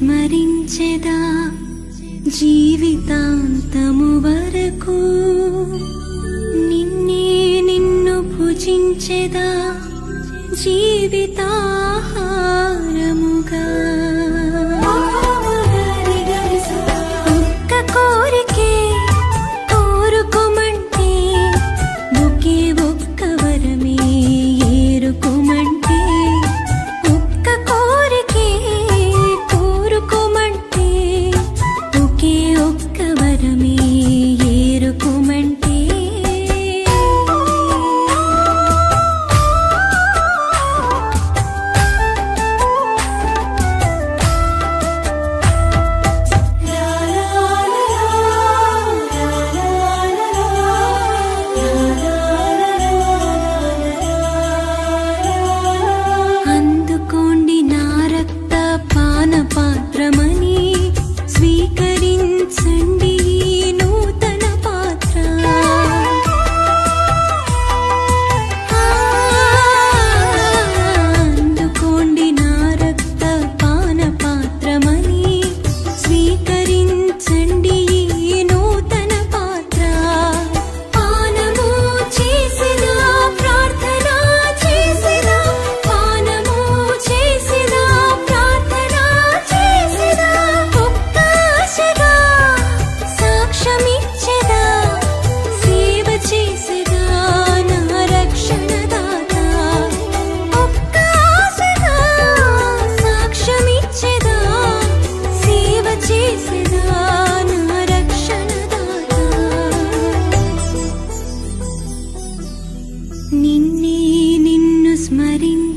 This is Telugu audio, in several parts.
స్మరించెదా జీవితాంతము వరకు? నిన్నే నిన్ను భుజించెదా జీవితా me.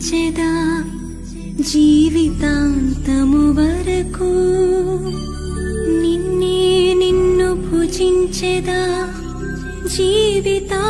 జీవించెదా జీవితాంతము వరకు నిన్నే నిన్ను భుజించెదా జీవితాహారముగా?